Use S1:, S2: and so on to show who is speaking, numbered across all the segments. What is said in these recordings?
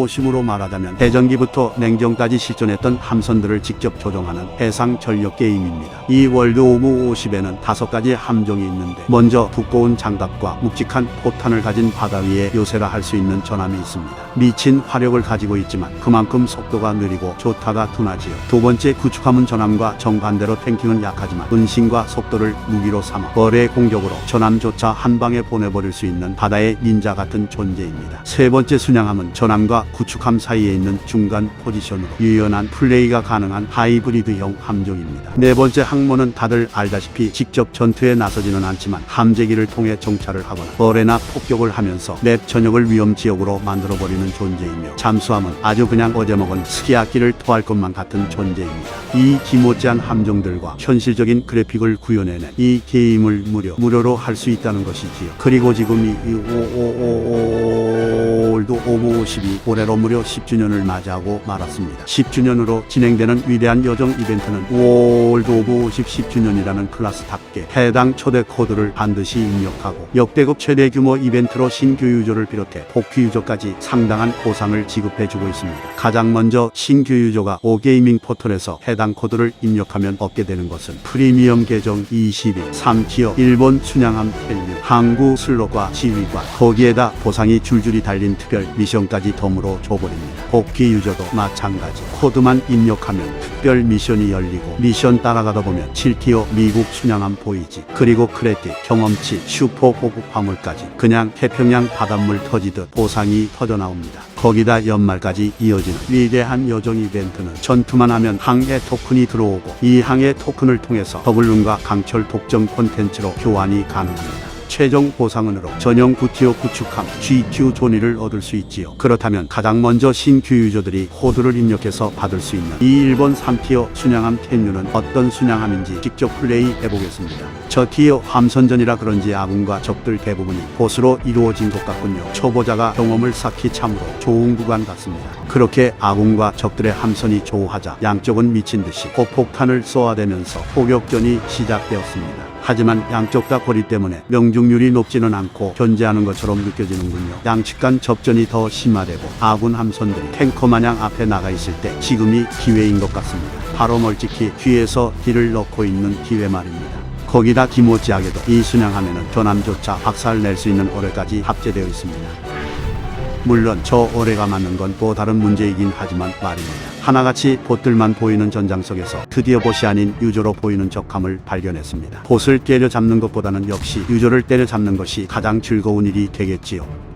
S1: 소심으로 말하자면 대전기부터 냉정까지 실존했던 함선들을 직접 조종하는 해상 전력 게임입니다. 이 월드 오브 50에는 다섯 가지 함정이 있는데 먼저 두꺼운 장갑과 묵직한 포탄을 가진 바다 위에 요새라 할 수 있는 전함이 있습니다. 미친 화력을 가지고 있지만 그만큼 속도가 느리고 조타가 둔하지요. 두 번째 구축함은 전함과 정반대로 탱킹은 약하지만 은신과 속도를 무기로 삼아 거래 공격으로 전함조차 한 방에 보내버릴 수 있는 바다의 닌자 같은 존재입니다. 세 번째 순양함은 전함과 구축함 사이에 있는 중간 포지션으로 유연한 플레이가 가능한 하이브리드형 함정입니다. 네 번째 항모는 다들 알다시피 직접 전투에 나서지는 않지만 함재기를 통해 정찰을 하거나 거래나 폭격을 하면서 맵 전역을 위험 지역으로 만들어버리는 존재이며 잠수함은 아주 그냥 어제 먹은 스키야키를 토할 것만 같은 존재입니다. 이 기 못지한 함정들과 현실적인 그래픽을 구현해낸 이 게임을 무료 무료로 할 수 있다는 것이지요. 그리고 지금 이 오오오올드 오브 52 올해 로 무려 10주년을 맞이하고 말았습니다. 10주년으로 진행되는 위대한 여정 이벤트는 월드 오브 50 10주년이라는 클래스답게 해당 초대 코드를 반드시 입력하고 역대급 최대 규모 이벤트로 신규 유저를 비롯해 복귀 유저까지 상당한 보상을 지급해주고 있습니다. 가장 먼저 신규 유저가 오게이밍 포털에서 해당 코드를 입력하면 얻게 되는 것은 프리미엄 계정 21 3티어 일본 순양함 텔류 항구 슬롯과 지휘관 거기에다 보상이 줄줄이 달린 특별 미션까지 덤으로 줘버립니다. 복귀 유저도 마찬가지 코드만 입력하면 특별 미션이 열리고 미션 따라가다 보면 7티어 미국 순양함 보이지 그리고 크레딧 경험치 슈퍼 고급 화물까지 그냥 태평양 바닷물 터지듯 보상이 터져나옵니다. 거기다 연말까지 이어지는 위대한 여정 이벤트는 전투만 하면 항해 토큰이 들어오고 이 항해 토큰을 통해서 더블룬과 강철 독점 콘텐츠로 교환이 가능합니다. 최종 보상은으로 전용 구티어 구축함 GQ 조니를 얻을 수 있지요. 그렇다면 가장 먼저 신규 유저들이 코드를 입력해서 받을 수 있는 이 일본 3티어 순양함 텐류는 어떤 순양함인지 직접 플레이 해보겠습니다. 저 티어 함선전이라 그런지 아군과 적들 대부분이 보스로 이루어진 것 같군요. 초보자가 경험을 쌓기 참으로 좋은 구간 같습니다. 그렇게 아군과 적들의 함선이 조우하자 양쪽은 미친 듯이 포폭탄을 쏘아대면서 포격전이 시작되었습니다. 하지만 양쪽 다 거리 때문에 명중률이 높지는 않고 견제하는 것처럼 느껴지는군요. 양측 간 접전이 더 심화되고 아군 함선들이 탱커 마냥 앞에 나가 있을 때 지금이 기회인 것 같습니다. 바로 멀찍이 뒤에서 딜을 넣고 있는 기회 말입니다. 거기다 기모찌하게도 이 순양함에는 전함조차 박살 낼 수 있는 어뢰까지 합재되어 있습니다. 물론 저 어뢰가 맞는 건 또 다른 문제이긴 하지만 말입니다. 하나같이 보들만 보이는 전장 속에서 드디어 보시 아닌 유저로 보이는 적함을 발견했습니다. 보스를 때려잡는 것보다는 역시 유저를 때려잡는 것이 가장 즐거운 일이 되겠지요.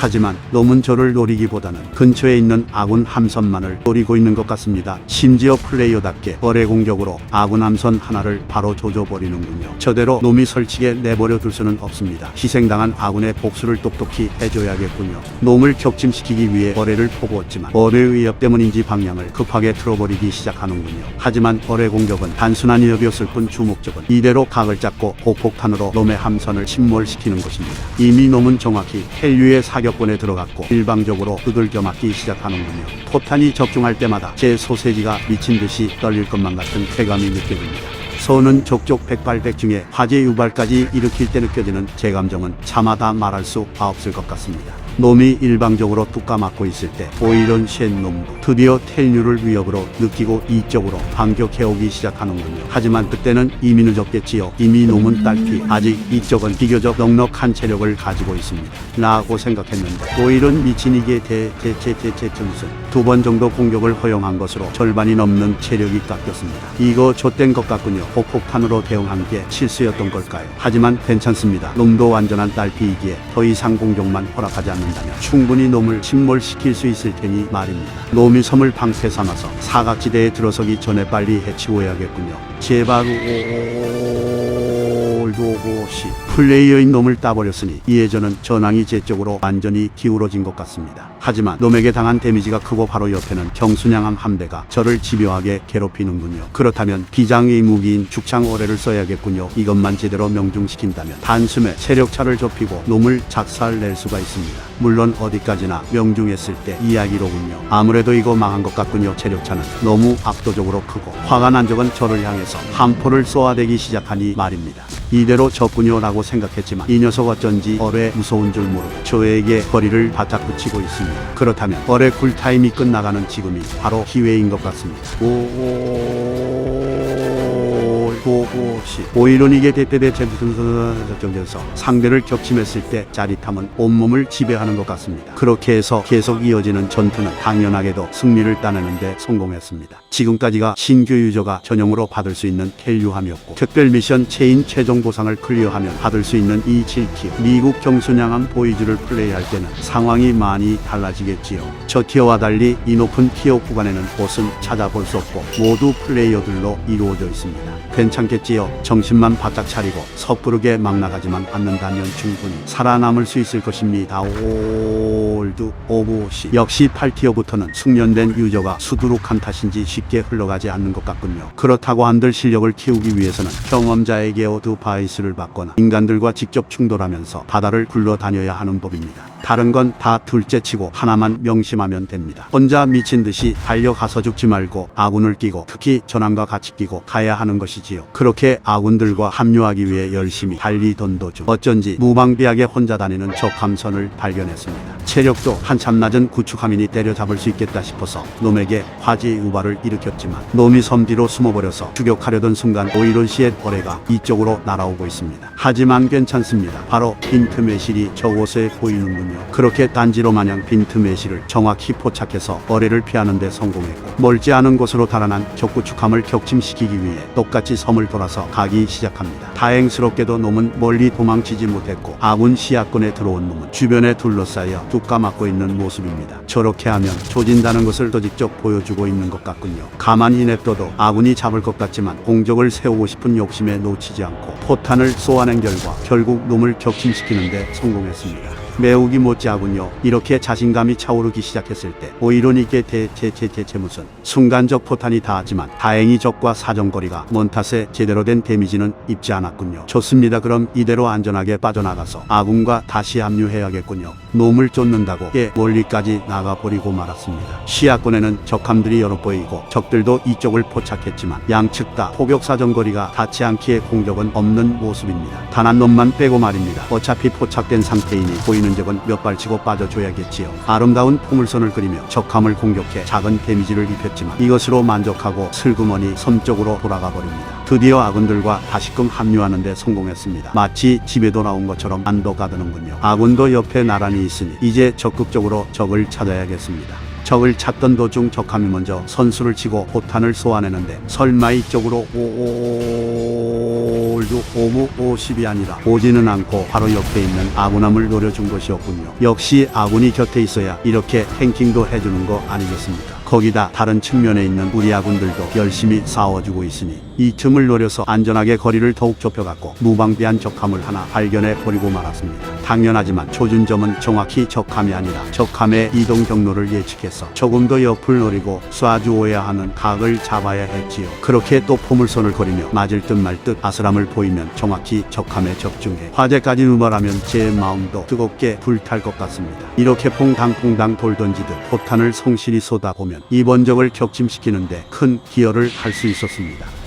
S1: 하지만 놈은 저를 노리기보다는 근처에 있는 아군 함선만을 노리고 있는 것 같습니다. 심지어 플레이어답게 거래 공격으로 아군 함선 하나를 바로 조져버리는군요. 저대로 놈이 설치게 내버려 둘 수는 없습니다. 희생당한 아군의 복수를 똑똑히 해줘야겠군요. 놈을 격침시키기 위해 거래를 퍼부었지만 거래의 위협 때문인지 방향을 급하게 틀어버리기 시작하는군요. 하지만 거래 공격은 단순한 위협이었을 뿐 주목적은 이대로 각을 잡고 고폭탄으로 놈의 함선을 침몰시키는 것입니다. 이미 놈은 정확히 헬류의 사격 권에 들어갔고 일방적으로 두들겨 맞기 시작하는군요. 포탄이 적중할 때마다 제 소세지가 미친 듯이 떨릴 것만 같은 쾌감이 느껴집니다. 서는 족족 백발백 중에 화재 유발까지 일으킬 때 느껴지는 제 감정은 차마다 말할 수 없을 것 같습니다. 놈이 일방적으로 뚝 까맞고 있을 때 오이런 쉔 놈도 드디어 텔류를 위협으로 느끼고 이쪽으로 반격해오기 시작하는군요. 하지만 그때는 이미 늦었겠지요. 이미 놈은 딸피 아직 이쪽은 비교적 넉넉한 체력을 가지고 있습니다. 라고 생각했는데 오이런 미친 이게 대대대대대 무슨 두 번 정도 공격을 허용한 것으로 절반이 넘는 체력이 깎였습니다. 이거 좆된 것 같군요. 폭폭탄으로 대응한 게 실수였던 걸까요? 하지만 괜찮습니다. 놈도 완전한 딸피이기에 더 이상 공격만 허락하지 않는다면 충분히 놈을 침몰시킬 수 있을 테니 말입니다. 놈이 섬을 방패 삼아서 사각지대에 들어서기 전에 빨리 해치워야겠군요. 제발 올드오고시 플레이어인 놈을 따버렸으니 이해저는 전황이 제 쪽으로 완전히 기울어진 것 같습니다. 하지만 놈에게 당한 데미지가 크고 바로 옆에는 경순양함 함대가 저를 집요하게 괴롭히는군요. 그렇다면 비장의 무기인 죽창 어뢰를 써야겠군요. 이것만 제대로 명중시킨다면 단숨에 체력차를 좁히고 놈을 작살낼 수가 있습니다. 물론 어디까지나 명중했을 때 이야기로군요. 아무래도 이거 망한 것 같군요. 체력차는 너무 압도적으로 크고 화가 난 적은 저를 향해서 함포를 쏘아대기 시작하니 말입니다. 이대로 졌군요라고 생각했지만 이 녀석 어쩐지 얼에 무서운 줄 모르고 저에게 거리를 바짝 붙이고 있습니다. 그렇다면 얼의 굴타임이 끝나가는 지금이 바로 기회인 것 같습니다. 오, 고고시 오이론 이게 대대대 제부선선전에서 상대를 격침했을 때 짜릿함은 온몸을 지배하는 것 같습니다. 그렇게 해서 계속 이어지는 전투는 당연하게도 승리를 따내는데 성공했습니다. 지금까지가 신규 유저가 전용으로 받을 수 있는 켈유함이었고 특별 미션 체인 최종 보상을 클리어하면 받을 수 있는 이 7티어 미국 경순양함 보이즈를 플레이할 때는 상황이 많이 달라지겠지요. 저 티어와 달리 이 높은 티어 구간에는 보스는 찾아볼 수 없고 모두 플레이어들로 이루어져 있습니다. 괜찮겠지요. 정신만 바짝 차리고 섣부르게 막 나가지만 않는다면 충분히 살아남을 수 있을 것입니다. 올드 오브 시 역시 8티어부터는 숙련된 유저가 수두룩한 탓인지 쉽게 흘러가지 않는 것 같군요. 그렇다고 한들 실력을 키우기 위해서는 경험자에게 어드바이스를 받거나 인간들과 직접 충돌하면서 바다를 굴러다녀야 하는 법입니다. 다른 건 다 둘째치고 하나만 명심하면 됩니다. 혼자 미친 듯이 달려가서 죽지 말고 아군을 끼고 특히 전함과 같이 끼고 가야 하는 것이지요. 그렇게 아군들과 합류하기 위해 열심히 달리던 도중 어쩐지 무방비하게 혼자 다니는 적함선을 발견했습니다. 체력도 한참 낮은 구축함이니 때려잡을 수 있겠다 싶어서 놈에게 화지 우발을 일으켰지만 놈이 섬 뒤로 숨어버려서 추격하려던 순간 오이론 씨의 거래가 이쪽으로 날아오고 있습니다. 하지만 괜찮습니다. 바로 빈트 매실이 저곳에 보이는군요. 그렇게 단지로 마냥 빈트 매실을 정확히 포착해서 어뢰를 피하는 데 성공했고 멀지 않은 곳으로 달아난 적구축함을 격침시키기 위해 똑같이 섬을 돌아서 가기 시작합니다. 다행스럽게도 놈은 멀리 도망치지 못했고 아군 시야권에 들어온 놈은 주변에 둘러싸여 뚝 까맞고 있는 모습입니다. 저렇게 하면 조진다는 것을 더 직접 보여주고 있는 것 같군요. 가만히 냅둬도 아군이 잡을 것 같지만 공적을 세우고 싶은 욕심에 놓치지 않고 포탄을 쏘아 낸 결과 결국 놈을 격침시키는데 성공했습니다. 매우기 못지하군요. 이렇게 자신감이 차오르기 시작했을 때 오이론 있게 대체체체체 무슨 순간적 포탄이 닿았지만 다행히 적과 사정거리가 먼 탓에 제대로 된 데미지는 입지 않았군요. 좋습니다. 그럼 이대로 안전하게 빠져나가서 아군과 다시 합류해야겠군요. 놈을 쫓는다고 꽤 멀리까지 나가버리고 말았습니다. 시야권에는 적함들이 여러 보이고 적들도 이쪽을 포착했지만 양측 다 포격 사정거리가 닿지 않기에 공격은 없는 모습입니다. 단 한 놈만 빼고 말입니다. 어차피 포착된 상태이니 보이는 적은 몇 발 치고 빠져줘야겠지요. 아름다운 포물선을 그리며 적함을 공격해 작은 데미지를 입혔지만 이것으로 만족하고 슬그머니 섬 쪽으로 돌아가 버립니다. 드디어 아군들과 다시금 합류하는 데 성공했습니다. 마치 집에 돌아온 것처럼 안도 가 드는군요. 아군도 옆에 나란히 있으니 이제 적극적으로 적을 찾아야겠습니다. 적을 찾던 도중 적함이 먼저 선수를 치고 포탄을 쏘아내는데 설마 이쪽으로 오올도 오무 오 십이 아니라 오지는 않고 바로 옆에 있는 아군함을 노려준 것이었군요. 역시 아군이 곁에 있어야 이렇게 탱킹도 해주는 거 아니겠습니까? 거기다 다른 측면에 있는 우리 아군들도 열심히 싸워주고 있으니 이 틈을 노려서 안전하게 거리를 더욱 좁혀갔고 무방비한 적함을 하나 발견해 버리고 말았습니다. 당연하지만 조준점은 정확히 적함이 아니라 적함의 이동 경로를 예측해서 조금 더 옆을 노리고 쏴주어야 하는 각을 잡아야 했지요. 그렇게 또 포물선을 거리며 맞을 듯 말듯 아슬함을 보이면 정확히 적함에 적중해 화재까지 누설하면 제 마음도 뜨겁게 불탈 것 같습니다. 이렇게 퐁당퐁당 돌 던지듯 포탄을 성실히 쏟아보면 이번 적을 격침시키는데 큰 기여를 할 수 있었습니다.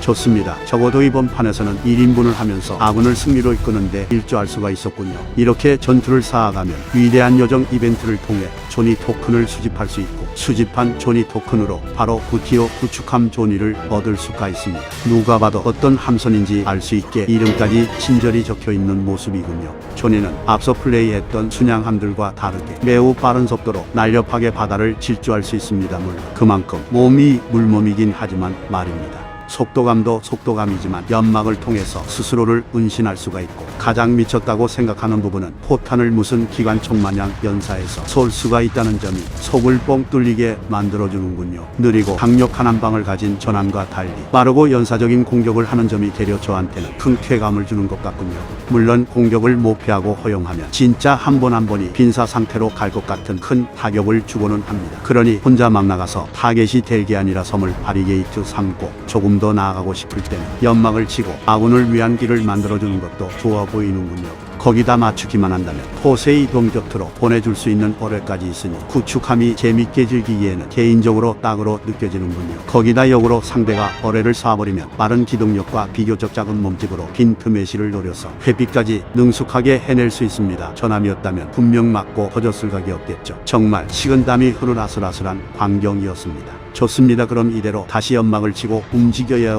S1: 좋습니다. 적어도 이번 판에서는 1인분을 하면서 아군을 승리로 이끄는데 일조할 수가 있었군요. 이렇게 전투를 쌓아가면 위대한 여정 이벤트를 통해 조니 토큰을 수집할 수 있고 수집한 조니 토큰으로 바로 구티오 구축함 조니를 얻을 수가 있습니다. 누가 봐도 어떤 함선인지 알 수 있게 이름까지 친절히 적혀 있는 모습이군요. 조니는 앞서 플레이했던 순양함들과 다르게 매우 빠른 속도로 날렵하게 바다를 질주할 수 있습니다. 물론 그만큼 몸이 물몸이긴 하지만 말입니다. 속도감도 속도감이지만 연막을 통해서 스스로를 운신할 수가 있고 가장 미쳤다고 생각하는 부분은 포탄을 무슨 기관총 마냥 연사해서 쏠 수가 있다는 점이 속을 뻥 뚫리게 만들어주는군요. 느리고 강력한 한방을 가진 전함과 달리 빠르고 연사적인 공격을 하는 점이 되려 저한테는 큰 쾌감을 주는 것 같군요. 물론 공격을 못 피하고 허용하면 진짜 한 번 한 번이 빈사 상태로 갈 것 같은 큰 타격을 주고는 합니다. 그러니 혼자 막 나가서 타겟이 될 게 아니라 섬을 바리게이트 삼고 조금 더 나아가고 싶을 때는 연막을 치고 아군을 위한 길을 만들어주는 것도 좋아 보이는군요. 거기다 맞추기만 한다면 포세이 동격투로 보내줄 수 있는 어뢰까지 있으니 구축함이 재밌게 즐기기에는 개인적으로 딱으로 느껴지는군요. 거기다 역으로 상대가 어뢰를 쏴버리면 빠른 기동력과 비교적 작은 몸집으로 빈 틈의 시를 노려서 회비까지 능숙하게 해낼 수 있습니다. 전함이었다면 분명 맞고 터졌을 각이 없겠죠. 정말 식은 땀이 흐르라슬아슬한 광경이었습니다. 좋습니다. 그럼 이대로 다시 연막을 치고 움직여야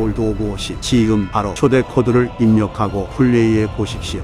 S1: 올도보시 지금 바로 초대 코드를 입력하고 플레이해 보십시오.